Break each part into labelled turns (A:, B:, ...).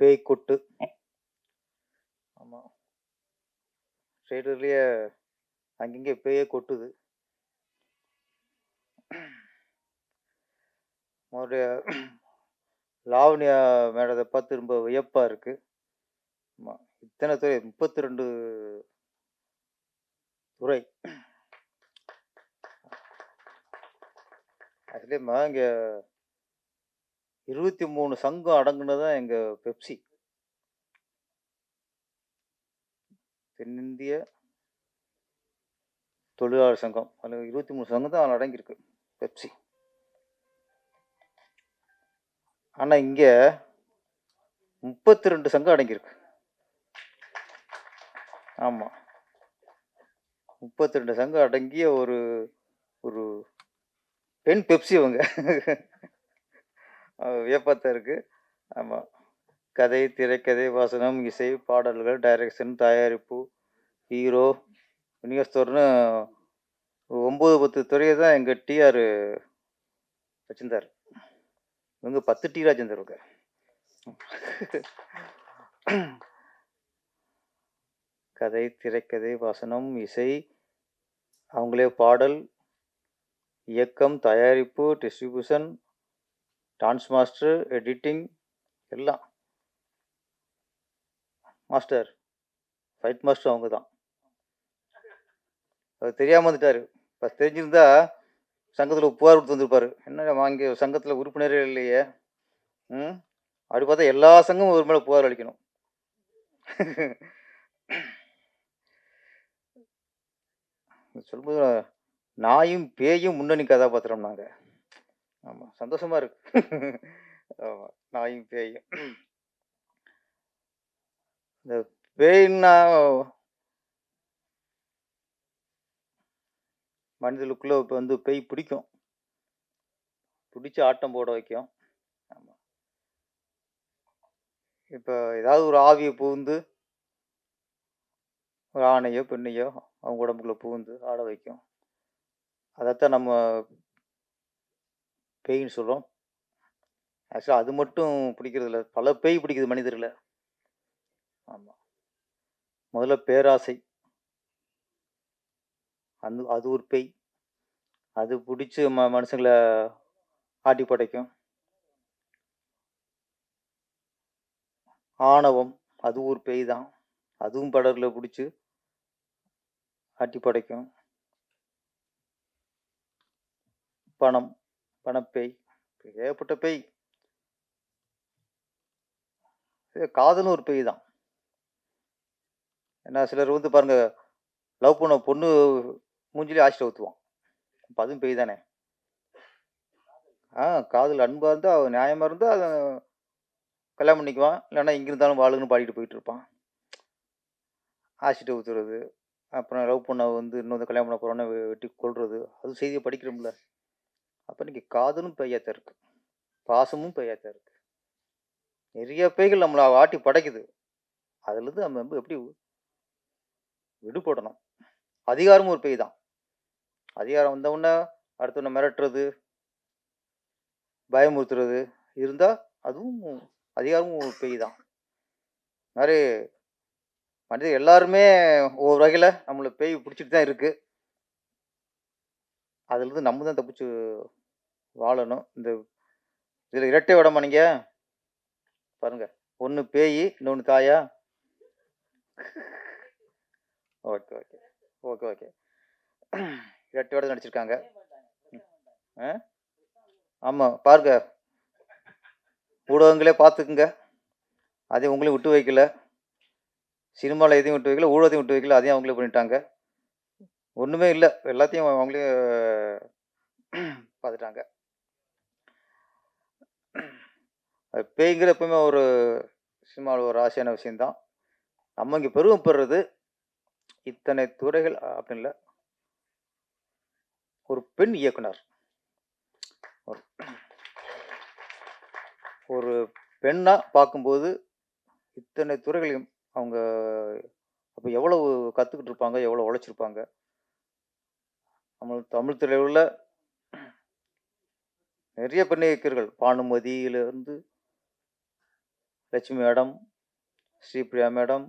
A: பேய் கொட்டு ஆமாம் ட்ரெய்லர்லேயே அங்கங்கே பேயே கொட்டுது. அவருடைய லாவண்யா மேடத்தை பார்த்து ரொம்ப வியப்பாக இருக்கு. ஆமாம் இத்தனை துறை முப்பத்தி ரெண்டு துறை. அதுலேயுமா இங்கே இருபத்தி மூணு சங்கம் அடங்குனதான் எங்கள் பெப்சி. தென்னிந்திய தொழிலாளர் சங்கம். அதில் இருபத்தி மூணு சங்கம் தான் அடங்கியிருக்கு பெப்சி. ஆனால் இங்கே முப்பத்தி ரெண்டு சங்கம் அடங்கியிருக்கு. ஆமாம் முப்பத்தி ரெண்டு சங்கம் அடங்கிய ஒரு ஒரு பெண் பெப்சி அவங்க வியப்பத்தை இருக்குது ஆமாம் கதை திரைக்கதை வசனம் இசை பாடல்கள் டைரக்ஷன் தயாரிப்பு ஹீரோ விநியோகஸ்தோர்னு ஒம்பது பத்து துறையை தான் எங்கள் டிஆர் வச்சிருந்தார். இவங்க பத்து டி ராஜேந்தர் இருக்க கதை திரைக்கதை வசனம் இசை அவங்களே பாடல் இயக்கம் தயாரிப்பு டிஸ்ட்ரிபியூஷன் டான்ஸ் மாஸ்டர் எடிட்டிங் எல்லாம். மாஸ்டர் ஃபைட் மாஸ்டர் அவங்க தான் அது தெரியாமல் வந்துட்டார். இப்போ தெரிஞ்சிருந்தா சங்கத்தில் புகார் கொடுத்து வந்திருப்பார். என்ன வாங்கி சங்கத்தில் உறுப்பினரே இல்லையே. ம்? அப்படி பார்த்தா எல்லா சங்கமும் ஒரு மேலே புகார் அளிக்கணும். சொல்லும்போது நாயும் பேயும் முன்னணி கதாபாத்திரம் நாங்கள் ஆமாம் சந்தோஷமா இருக்கு. ஆமாம் நாயும் பேயும். இந்த பேயின்னா மனிதனுக்குள்ளே இப்போ வந்து பேய் பிடிக்கும். பிடிச்சி ஆட்டம் போட வைக்கும். ஆமாம் இப்போ ஏதாவது ஒரு ஆவியை புகுந்து ஒரு ஆணையோ பெண்ணையோ அவங்க உடம்புக்குள்ளே புகுந்து ஆட வைக்கும். அதைத்தான் நம்ம பேய்ன்னு சொல்கிறோம் ஆக்சுவலாக அது மட்டும் பிடிக்கிறது இல்லை. பல பேய் பிடிக்குது மனிதர்களை. ஆமாம் முதல்ல பேராசை. அந்த அது ஒரு பேய். அது பிடிச்சி ம மனுஷங்களை ஆட்டி படைக்கும் ஆணவம் அது ஒரு பேய் தான். அதுவும் படரில் பிடிச்சி ஆட்டி படைக்கும் பணம். பணப்பேய் ஏகப்பட்ட பேய். காதலும் ஒரு பேய் தான். ஏன்னா சிலர் வந்து பாருங்க லவ் பண்ண பொண்ணு மூஞ்சிலே ஆசிட்ட ஊற்றுவான் அப்போ அதுவும் பேய் தானே? ஆ காதல் அன்பாக இருந்தால் நியாயமாக இருந்தால் அதை கல்யாணம் பண்ணிக்குவான். இல்லைன்னா எங்கே இருந்தாலும் வாழுன்னு பாடிட்டு போயிட்டு இருப்பான். ஆசிட்ட ஊற்றுறது அப்புறம் லவ் பண்ண வந்து இன்னொரு கல்யாணம் பண்ண போகிறோன்னு வெட்டி கொள்வது அது செய்தியை படிக்கிறோம்ல. அப்போ இன்னைக்கு காதலும் பெய்யாத்தான் இருக்கு. பாசமும் பெய்யாத்தான் இருக்கு. நிறைய பேய்கள் நம்மளை ஆட்டி படைக்குது. அதுலேருந்து நம்ம வந்து எப்படி விடுபடணும்? அதிகாரமும் ஒரு பேய் தான் அதிகாரம் வந்தவுடனே அடுத்தவனை மிரட்டுறது பயமுறுத்துறது இருந்தால் அதுவும் அதிகாரமும் ஒரு பேய் தான் மாதிரி மனிதர் எல்லாருமே ஒவ்வொரு வகையில் நம்மளை பேய் பிடிச்சிட்டு தான் இருக்குது அதுலேருந்து நம்ம தான் தப்பிச்சு வாழணும். இந்த இதில் இரட்டை விடமா நீங்கள் பாருங்க. ஒன்று பேய் இன்னொன்று தாயா. Okay okay. Okay okay. இரட்டை விட நடிச்சிருக்காங்க. ஆ? ஆமாம் பாருங்க. ஊடகங்களே பார்த்துக்குங்க. அதையும் உங்களையும் விட்டு வைக்கல. சினிமாவில் எதையும் விட்டு வைக்கல. ஊடகத்தையும் விட்டு வைக்கல. அதையும் அவங்களே பண்ணிட்டாங்க. ஒன்றுமே இல்லை. எல்லாத்தையும் அவங்களே பார்த்துட்டாங்க அது பேய்ங்கிற எப்பவுமே ஒரு சினிமாவில் ஒரு ஆசையான விஷயந்தான் நம்ம இங்கே பெருமைப்படுறது இத்தனை துறைகள் அப்படின்னு இல்லை. ஒரு பெண் இயக்குனர். ஒரு ஒரு பெண்ணாக பார்க்கும்போது இத்தனை துறைகளையும் அவங்க அப்போ எவ்வளவு கற்றுக்கிட்டு இருப்பாங்க எவ்வளோ உழைச்சிருப்பாங்க. நம்ம தமிழ் திரையுள்ள நிறைய பெண் இயக்கர்கள் பானுமதியிலிருந்து லட்சுமி மேடம் ஸ்ரீபிரியா மேடம்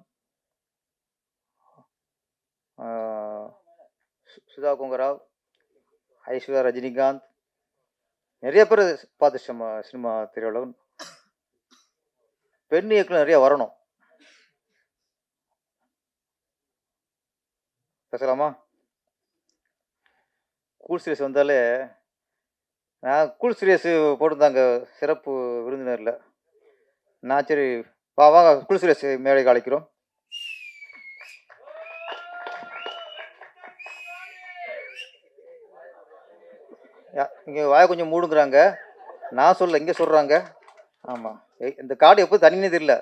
A: சுதா கொங்கராவ் ஐஸ்வர்யா ரஜினிகாந்த். நிறைய பேர் பார்த்து சினிமா சினிமா திரையுலகம். பெண் இயக்குனர் நிறைய வரணும். பேசலாமா? கூல் சீரியஸ் வந்தாலே நான் கூல் சீரியஸ் போட்டிருந்தாங்க சிறப்பு விருந்தினரில். நான் சரி வா வா கூல் சீரியஸ் மேடைக்கு அழைக்கிறோம் இங்கே வாய கொஞ்சம் மூடுங்கிறாங்க. நான் சொல்ல இங்கே சொல்கிறாங்க ஆமாம் இந்த காடு எப்போ தனினது இல்லை.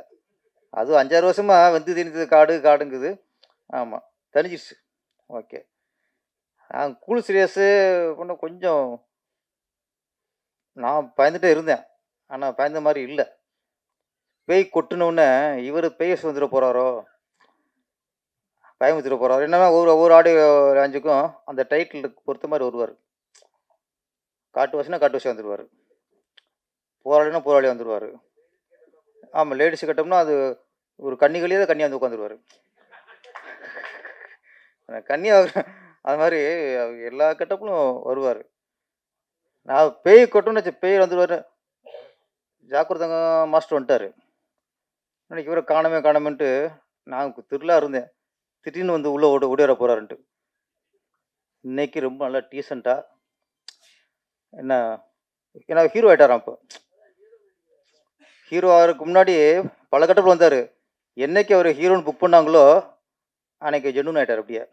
A: அதுவும் அஞ்சாறு வருஷமாக வந்து தெரிஞ்சது காடு காடுங்குது. ஆமாம் தனிச்சிருச்சு. ஓகே. நான் கூல் சீரியஸு பண்ண கொஞ்சம் நான் பயந்துகிட்டே இருந்தேன். ஆனால் பயந்த மாதிரி இல்லை. பேய் கொட்டினோடனே இவர் பேய் சுதந்திர போகிறாரோ பயமுத்திர போகிறாரோ என்னமே ஒவ்வொரு ஒவ்வொரு ஆடியோ லாஞ்சுக்கும் அந்த டைட்டிலுக்கு பொறுத்த மாதிரி வருவார். காட்டு வாசினா காட்டு வாசி வந்துடுவார் போராளினா போராளி வந்துடுவார் ஆமாம் லேடிஸ் கட்டோம்னா அது ஒரு கன்னிகளியே தான் கண்ணியாக வந்து உட்காந்துருவார். கண்ணியாக அவர் அது மாதிரி அவர் எல்லா கட்டப்பிலும் வருவார். நான் பேய் கொட்டோன்னு வச்சு பேய் வந்துடுவார் ஜாக்கிரதங்க மாஸ்டர் வந்துட்டார். இன்னைக்கு இவரை காணமே காணமேன்ட்டு நான் திருவிழா இருந்தேன். திடீர்னு வந்து உள்ளே ஓட ஓடிவர போகிறாருன்ட்டு இன்னைக்கு ரொம்ப நல்லா டீசெண்டாக என்ன ஏன்னா ஹீரோ ஆகிட்டாராம் இப்போ. ஹீரோ ஆகிறதுக்கு முன்னாடி பல கட்டத்தில் வந்தார். என்னைக்கு அவர் ஹீரோன்னு புக் பண்ணாங்களோ அன்னைக்கு ஜென்னுன் ஆயிட்டார் அப்படியே.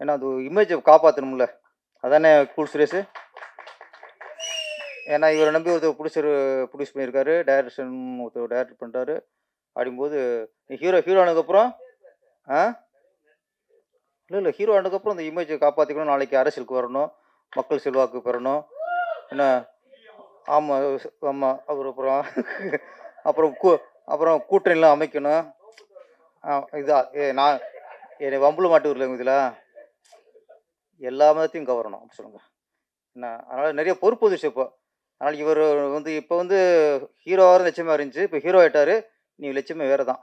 A: ஏன்னா அது இமேஜை காப்பாற்றணும்ல அதானே கூல் சுரேஷ்? ஏன்னா இவரை நம்பி ஒருத்தர் ப்ரொடியூசர் ப்ரொடியூஸ் பண்ணியிருக்காரு. டைரக்ஷன் ஒருத்தர் டைரக்ட் பண்ணுறாரு அப்படிங்கும்போது நீ ஹீரோ ஹீரோ ஆனதுக்கப்புறம் ஆ? இல்லை இல்லை ஹீரோ ஆனதுக்கப்புறம் அந்த இமேஜை காப்பாற்றிக்கணும் நாளைக்கு அரசியலுக்கு வரணும் மக்கள் செல்வாக்கு பெறணும். என்ன? ஆமாம் ஆமாம் அப்புறம் அப்புறம் அப்புறம் கூ அப்புறம் கூட்டணிலாம் அமைக்கணும். ஆ, இதா ஏ நான் என்னை வம்புல மாட்டு வரல இதில்? எல்லா மதத்தையும் கவரணும் அப்படி சொல்லுங்க. என்ன? அதனால் நிறைய பொறுப்பு வந்துச்சு இப்போ. அதனால் இவர் வந்து இப்போ வந்து ஹீரோவாக நிச்சயமாக இருந்துச்சு. இப்போ ஹீரோ ஆகிட்டார் நீ லட்சியமே வேறு தான்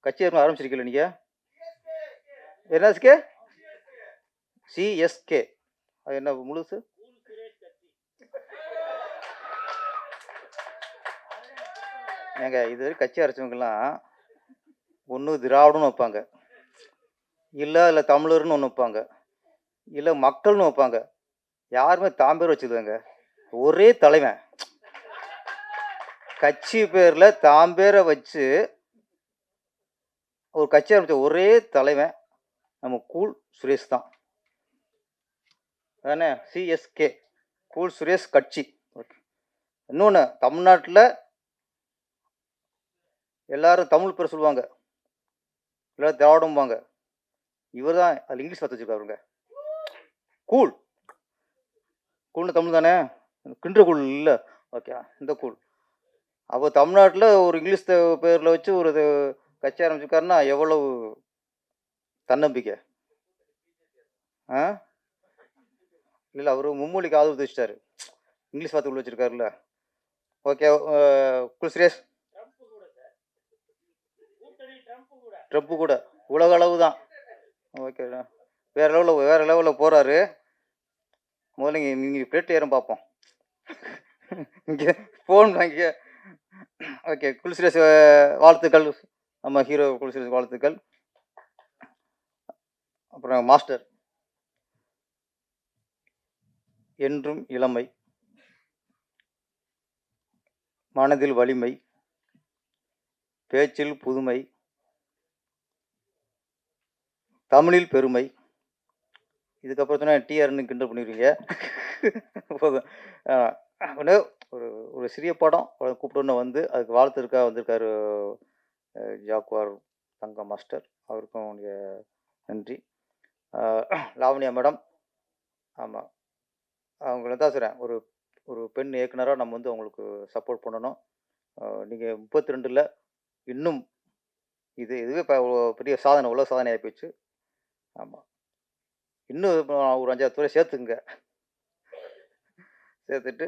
A: கட்சி ஏற்கனவே ஆரம்பிச்சிருக்கீங்களா நீங்கள் என்னஸ்கே சிஎஸ்கே அது என்ன முழுசு? ஏங்க இது கட்சி அரைச்சவங்கலாம் ஒன்று திராவிடம்னு வைப்பாங்க. இல்லை இல்லை தமிழர்னு ஒன்று வைப்பாங்க. இல்லை மக்கள்னு வைப்பாங்க. யாருமே தாம்பேர் பேர் ஒரே தலைவன். கட்சி பேரில் தாம் பேரை வச்சு ஒரு கட்சி ஆரம்பித்த ஒரே தலைவன் நம்ம கூல் சுரேஷ் தான். அதானே? சிஎஸ்கே கூல் சுரேஷ் கட்சி. ஓகே இன்னொன்று தமிழ்நாட்டில் எல்லாரும் தமிழ் பேர் சொல்லுவாங்க. எல்லாரும் திராவிடம்பாங்க. இவர் தான் அதில் இங்கிலீஷ் பார்த்து வச்சுருக்காருங்க கூல். கூல்னு தமிழ் தானே? கின்ற கூழ் இல்லை. ஓகே இந்த கூழ் அப்போ தமிழ்நாட்டில் ஒரு இங்கிலீஷ் பேரில் வச்சு ஒரு கட்சி ஆரம்பிச்சிருக்காருன்னா எவ்வளவு தன்னம்பிக்கை? ஆ? இல்லை அவர் மும்மொழிக்கு ஆதரவு தெரிவிச்சிட்டாரு இங்கிலீஷ் வார்த்தை உள்ள வச்சிருக்காருல்ல. Okay cool Suresh. ட்ரம்ப்பு கூட. உலக அளவு தான் ஓகே வேற லெவலில் வேற லெவலில் போகிறாரு முதல்ல நீங்கள் நீங்கள் பிளேட் ஏறும் பார்ப்போம். இங்கே ஃபோன் வாங்கி ஓகே குல்சுரேஷ் வாழ்த்துக்கள். நம்ம ஹீரோ குல்சுரேஷ் வாழ்த்துக்கள். அப்புறம் மாஸ்டர். என்றும் இளமை. மனதில் வலிமை. பேச்சில் புதுமை. தமிழில் பெருமை. இதுக்கப்புறம் சொன்னால் டிஆர்னு கிண்டல் பண்ணிடுவீங்க போதும். ஒரு ஒரு சிறிய படம். கூப்பிட்டோன்னு வந்து அதுக்கு வாழ்த்துருக்காக வந்திருக்காரு ஜாக்குவார் தங்க மாஸ்டர். அவருக்கும் உடைய நன்றி. லாவணியா லாவண்யா மேடம். ஆமாம் அவங்கள தான் சொல்கிறேன் ஒரு ஒரு பெண் இயக்குனராக நம்ம வந்து அவங்களுக்கு சப்போர்ட் பண்ணணும். நீங்கள் முப்பத்தி ரெண்டில் இன்னும் இது இதுவே இப்போ பெரிய சாதனை உலக சாதனையாக ஆகிப்போச்சு ஆமாம் இன்னும் இப்போ ஒரு அஞ்சாவது துறை சேர்த்துங்க சேர்த்துட்டு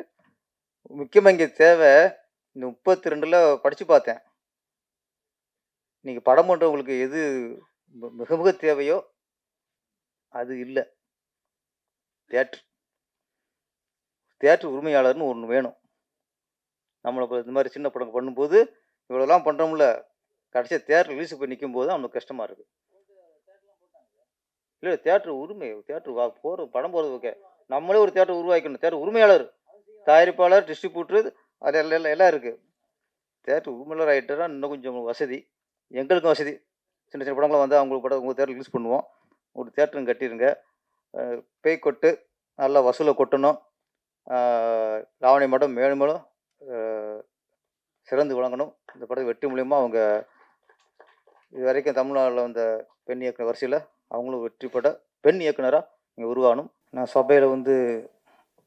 A: முக்கியமாக இங்கே தேவை இந்த முப்பத்தி ரெண்டில் படித்து பார்த்தேன். நீங்கள் படம் பண்ணுறவங்களுக்கு எது மிக மிக தேவையோ அது இல்லை. தேட்ரு தேட்ரு உரிமையாளர்னு ஒன்று வேணும். நம்மளை இந்த மாதிரி சின்ன படம் பண்ணும்போது இவ்வளோலாம் பண்ணுறோம்ல கடைசியாக தேட்டர் ரிலீஸ் போய் நிற்கும் போது நம்மளுக்கு கஷ்டமாக இருக்குது இல்லை தேட்டர் உரிமை தேட்டர் வா போகிற படம் போகிறது ஓகே. நம்மளே ஒரு தேட்டர் உருவாக்கணும் தேட்டர் உரிமையாளர். தயாரிப்பாளர் டிஸ்ட்ரிபியூட்டர் அது எல்லாம் எல்லாம் இருக்குது தேட்டர் உரிமையாளர் ஆகிட்டா இன்னும் கொஞ்சம் வசதி. எங்களுக்கும் வசதி. சின்ன சின்ன படங்களை வந்து அவங்களுக்கு படம் உங்கள் தேட்டர் ரிலீஸ் பண்ணுவோம். ஒரு தேட்டரும் கட்டிடுங்க. பேய் கொட்டு நல்லா வசூலை கொட்டணும். லாவணி மடம் மேலும் சிறந்து விளங்கணும். இந்த படத்தை வெற்றி மூலியமாக அவங்க இது வரைக்கும் தமிழ்நாட்டில் வந்த பெண் இயக்குனர் வரிசையில் அவங்களும் வெற்றி பட பெண் இயக்குனராக இங்கே உருவாகணும். நான் சபையில் வந்து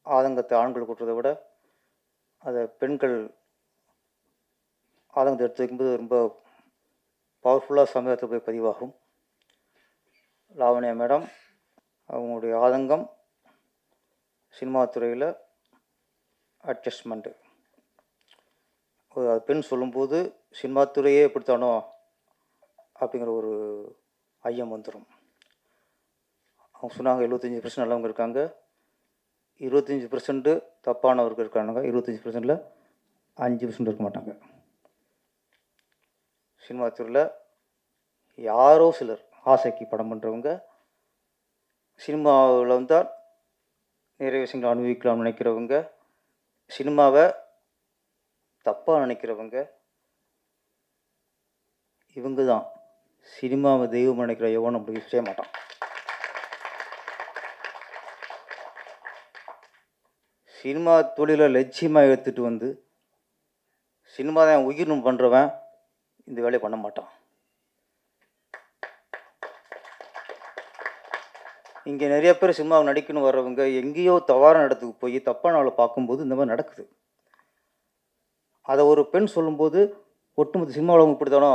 A: ஆதங்கத்தை ஆண்கள் கூட்டுறதை விட அதை பெண்கள் ஆதங்கத்தை எடுத்து வைக்கும்போது ரொம்ப பவர்ஃபுல்லாக சமூகத்தில் போய் பதிவாகும். லாவண்யா மேடம் அவங்களுடைய ஆதங்கம் சினிமா துறையில் அட்ஜஸ்ட்மெண்ட்டு அது பெண் சொல்லும்போது சினிமா துறையே எப்படித்தானோ அப்படிங்கிற ஒரு ஐயம் வந்துடும் அவங்க சொன்னாங்க எழுபத்தஞ்சி பர்சன்ட் நல்லவங்க இருக்காங்க. இருபத்தஞ்சி பர்சன்ட்டு தப்பானவர்கள் இருக்காங்க இருபத்தஞ்சி பர்சன்ட்டில் அஞ்சு பர்சன்ட் இருக்க மாட்டாங்க. சினிமா துறையில் யாரோ சிலர் ஆசைக்கு படம் பண்ணுறவங்க சினிமாவில் வந்தால் நிறைய விஷயங்களை அனுபவிக்கலாம்னு நினைக்கிறவங்க சினிமாவை தப்பாக நினைக்கிறவங்க இவங்க தான். சினிமாவை தெய்வம் நினைக்கிற எவனும் அப்படி செய்ய மாட்டான். சினிமா தொழிலை லட்சியமாக எடுத்துகிட்டு வந்து சினிமா தான் உயிர்னு பண்ணுறவன் இந்த வேலையை பண்ண மாட்டான். இங்கே நிறைய பேர் சினிமாவை நடிக்கணும் வர்றவங்க எங்கேயோ தவறான இடத்துக்கு போய் தப்பான ஆளை பார்க்கும்போது இந்த மாதிரி நடக்குது. அதை ஒரு பெண் சொல்லும்போது ஒட்டுமொத்த சினிமாவில் அவங்க இப்படித்தானோ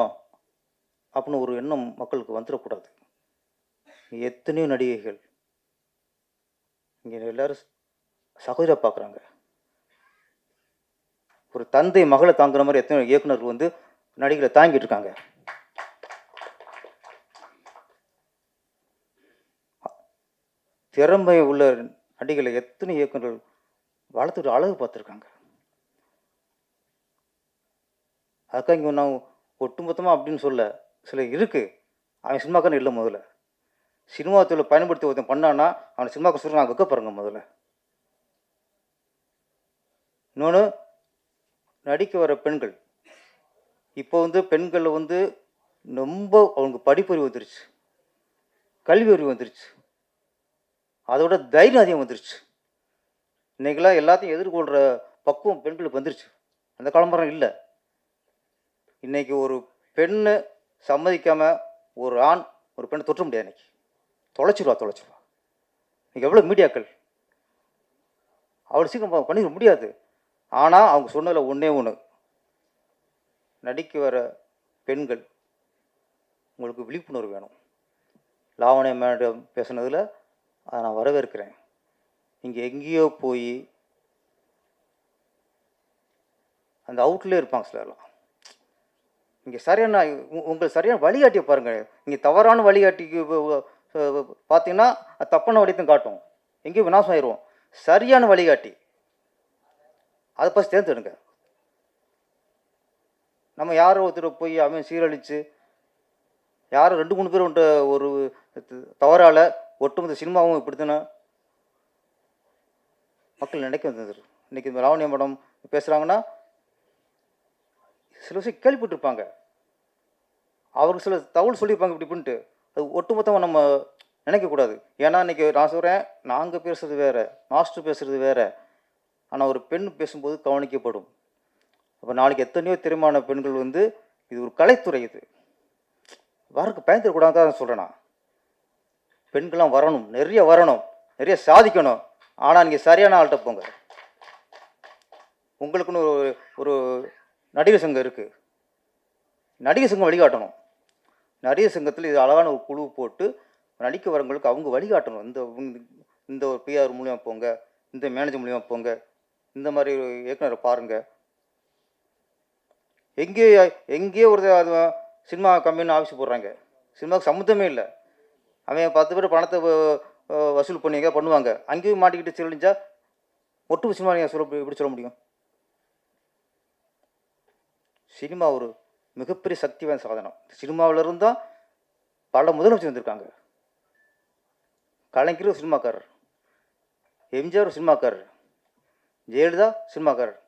A: அப்படின்னு ஒரு எண்ணம் மக்களுக்கு வந்துடக்கூடாது. எத்தனையோ நடிகைகள் இங்கே எல்லோரும் சகோதரா பார்க்குறாங்க. ஒரு தந்தை மகளை தாங்குற மாதிரி எத்தனை இயக்குநர்கள் வந்து நடிகளை தாங்கிட்டு இருக்காங்க. திறமை உள்ள நடிகளை எத்தனை இயக்குநர்கள் வளர்த்துட்டு அழகு பார்த்துருக்காங்க. அதுக்காக இங்கே நான் ஒட்டுமொத்தமாக அப்படின்னு சொல்ல சில இருக்குது அவன் சினிமாக்காரன் இல்லை முதல்ல. சினிமா தொழில் பயன்படுத்தி ஒருத்தன் பண்ணான்னா அவனை சினிமாக்கு சொல்ல நான் வைக்கப்படுறேங்க முதல்ல. இன்னொன்று நடிக்க வர பெண்கள். இப்போ வந்து பெண்கள் வந்து ரொம்ப அவங்களுக்கு படிப்பறிவு வந்துருச்சு. கல்வி அறிவு வந்துருச்சு. அதோட தைரியம் அதிகம் வந்துருச்சு. இன்றைக்கெல்லாம் எல்லாத்தையும் எதிர்கொள்கிற பக்குவம் பெண்களுக்கு வந்துருச்சு. அந்த காலம்பரம் இல்லை. இன்னைக்கு ஒரு பெண்ணு சம்மதிக்காமல் ஒரு ஆண் ஒரு பெண்ணை தொற்ற முடியாது இன்னைக்கு. தொலைச்சிருவா தொலைச்சிருவா. இன்றைக்கி எவ்வளோ மீடியாக்கள். அவ்வளோ சீக்கிரம் பண்ணிட முடியாது. ஆனால் அவங்க சொன்னதில் ஒன்றே ஒன்று நடிக்க வர பெண்கள் உங்களுக்கு விழிப்புணர்வு வேணும். லாவண்யா மேடம் பேசுனதில் அதை நான் வரவேற்கிறேன். இங்கே எங்கேயோ போய் அந்த அவுட்லேயே இருப்பாங்க சிலர்லாம் இங்கே சரியான உங்களுக்கு சரியான வழிகாட்டியை பாருங்கள் இங்கே தவறான வழிகாட்டிக்கு பார்த்தீங்கன்னா அது தப்பான வழியத்தையும் காட்டும். எங்கேயும் விநாசம் ஆயிடுவோம் சரியான வழிகாட்டி. அதை ஃபஸ்ட் தேர்ந்தெடுங்க. நம்ம யாரோ ஒருத்தர் போய் அவன் சீரழித்து யாரும் ரெண்டு மூணு பேர் உண்ட ஒரு தவறால் ஒட்டுமொத்த சினிமாவும் இப்படித்தானே? மக்கள் நினைக்க வந்தது. இன்றைக்கி இந்த லாவண்யா மேடம் பேசுகிறாங்கன்னா சில விஷயம் கேள்விப்பட்டிருப்பாங்க. அவருக்கு சில தகவல் சொல்லியிருப்பாங்க இப்படி இப்படின்ட்டு. அது ஒட்டுமொத்தமாக நம்ம நினைக்கக்கூடாது. ஏன்னா இன்னைக்கு நான் சொல்கிறேன் நாங்கள் பேசுறது வேறு மாஸ்டர் பேசுகிறது வேறு ஆனால் ஒரு பெண் பேசும்போது கவனிக்கப்படும். அப்போ நாளைக்கு எத்தனையோ திருமண பெண்கள் வந்து இது ஒரு கலைத்துறை இது. வரக்கு பயந்துடக்கூடாது தான் சொல்கிறேன் நான். பெண்கள்லாம் வரணும் நிறைய வரணும் நிறைய சாதிக்கணும். ஆனால் நீங்கள் சரியான ஆள்கிட்ட போங்க. உங்களுக்குன்னு ஒரு ஒரு நடிகர் சங்கம் இருக்குது நடிகர் சங்கம் வழிகாட்டணும். நடிகர் சங்கத்தில் இது அழகான ஒரு குழு போட்டு நடிக்க வரவங்களுக்கு அவங்க வழிகாட்டணும். இந்த- இந்த ஒரு பிஆர் மூலியமாக போங்க இந்த மேனேஜர் மூலியமாக போங்க இந்த மாதிரி ஒரு இயக்குனரை பாருங்கள் எங்கேயோ எங்கேயோ ஒரு அது சினிமா கம்பெனின்னு ஆஃபீஸ் போடுறாங்க. சினிமாவுக்கு சம்மந்தமே இல்லை. அவன் பத்து பேர் பணத்தை வசூல் பண்ணிங்க பண்ணுவாங்க. அங்கேயும் மாட்டிக்கிட்டு சிரளிஞ்சா ஒட்டு சினிமா நீங்கள் சொல்ல எப்படி சொல்ல முடியும்? சினிமா ஒரு மிகப்பெரிய சக்தி வாய்ந்த சாதனம் சினிமாவில் இருந்தால் பல முதலமைச்சர் வந்திருக்காங்க. கலைஞர் ஒரு சினிமாக்காரர். எம்ஜிஆர் ஒரு சினிமாக்காரர். ஜெயலலிதா சினிமாக்காரர்.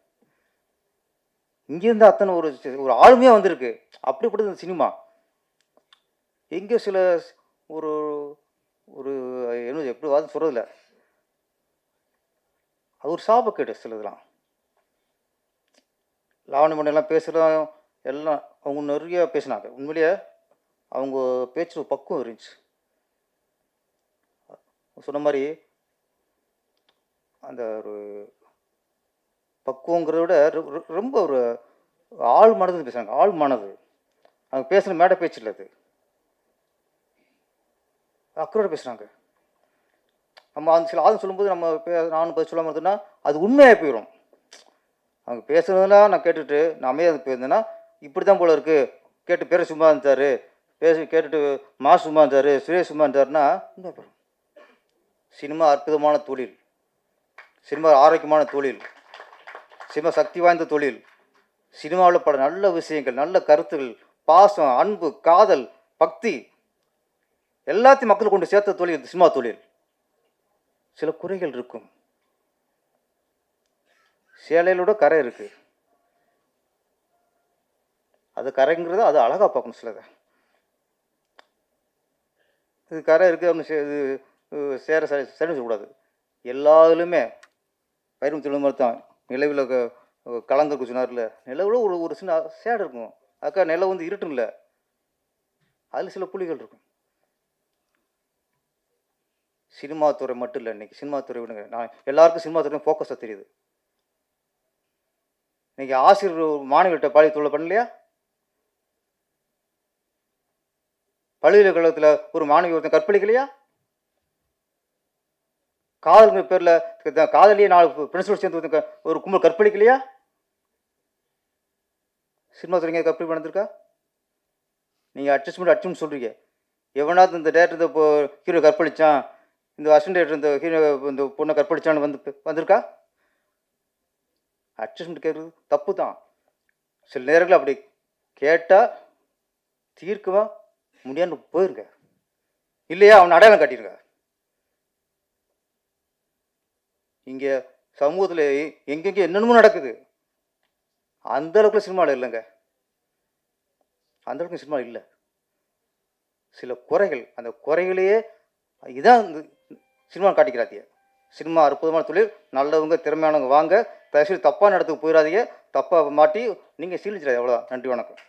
A: இங்கேருந்து அத்தனை ஒரு ஒரு ஆளுமையாக வந்திருக்கு. அப்படிப்பட்டது இந்த சினிமா. எங்கே சில ஒரு ஒரு என்ன எப்படி வாதம் சொல்கிறதில்ல அது ஒரு சாபக்கேடு சிலதெல்லாம் லாவணி மண்டலாம் பேசுகிறோம் எல்லாம் அவங்க நிறைய பேசினாங்க. உண்மையிலேயே அவங்க பேச்சு ஒரு பக்குவம் இருந்துச்சு. சொன்ன மாதிரி அந்த ஒரு பக்குவங்கிறத விட ரொ- ரொ- ரொம்ப ஒரு ஆள் மனது பேசுகிறாங்க ஆள் மனது. அவங்க பேசுகிற மேடை பேச்சு இல்லை அது. அக்கறையோட பேசுகிறாங்க நம்ம அந்த சில ஆளும் சொல்லும்போது நம்ம பே நானும் பதில் சொல்லாமல் இருந்தோம்னா அது உண்மையாக போயிடும் அவங்க பேசுகிறதெல்லாம் நான் கேட்டுட்டு நான் அமைதியாக போயிருந்தேன்னா இப்படி தான் போல இருக்குது கேட்டு பேர சும்மா இருந்தார். பேசி கேட்டுட்டு மா சும்மா இருந்தார் சுரேஷ் சும்மா இருந்தாருன்னா உண்மை போயிடும் சினிமா அற்புதமான தொழில். சினிமா ஆரோக்கியமான தொழில். சினிமா சக்தி வாய்ந்த தொழில் சினிமாவில் பல நல்ல விஷயங்கள் நல்ல கருத்துகள் பாசம் அன்பு காதல் பக்தி எல்லாத்தையும் மக்கள் கொண்டு சேர்த்த தொழில் சினிமா தொழில் சில குறைகள் இருக்கும் சேலையிலோட கரை இருக்கு அது கரைங்கிறது அது அழகாக பார்க்கணும் சிலதை இது கரை இருக்குது அப்படின்னு சே- இது சேர சரி சொல்லக்கூடாது எல்லா இதுலையுமே பயிரும் தொழில் மாதிரி நிலவில் நிலவில் கலங்கருக்கு சொன்னார்ல நிலவில் ஒரு ஒரு சின்ன சேடு இருக்கும். அக்கா நிலம் வந்து இருட்டும் இல்லை அதில் சில புலிகள் இருக்கும். சினிமா துறை மட்டும் இல்லை இன்றைக்கி சினிமா துறை விடுங்க. நான் எல்லாருக்கும் சினிமா துறையும் ஃபோக்கஸாக தெரியுது. இன்னைக்கு ஆசிரியர் மாணவர்கிட்ட பாலியல் தொழில் பண்ணலையா? பல்கலைக்கழகத்தில் ஒரு மாணவி ஒருத்தன் கற்பழிக்கலையா? காதல் பேரில் காதலியே நாலு பிரின்சிபல் சேர்ந்து ஒரு கும்பல் கற்பழிக்கலையா? சினிமா துறைங்க கற்பழி நடந்திருக்கா? நீங்கள் அட்ஜஸ்ட்மெண்ட் அட்ஜஸ்ட்மெண்ட் சொல்கிறீங்க எவனாவது இந்த டேரக்டர் இந்த ஹீரோ கற்பழித்தான் இந்த அசிஸ்டன்ட் டேரக்டர் இந்த ஹீரோ இந்த பொண்ணை கற்பழிச்சான்னு வந்து வந்திருக்கா? அட்ஜஸ்ட்மெண்ட் கேட்குறது தப்பு தான் சில நேரங்கள் அப்படி கேட்டால் தீர்க்கவா முடியான்னு போயிருங்க. இல்லையா? அவன் அடையாளம் காட்டியிருக்கா இங்கே சமூகத்தில் எங்கெங்கே என்னென்னமோ நடக்குது. அந்த அளவுக்கு சினிமாவில் இல்லைங்க. அந்த அளவுக்கு சினிமா இல்லை. சில குறைகள் அந்த குறைகளையே இதான் இந்த சினிமா காட்டிக்கிறாத்திய சினிமா அற்புதமான தொழில் நல்லவங்க திறமையானவங்க வாங்க தயவுசெய்து தப்பான இடத்துக்கு போயிடாதீங்க தப்பாக மாட்டி நீங்கள் சீலிச்சிடாது அவ்வளோதான் நன்றி வணக்கம்.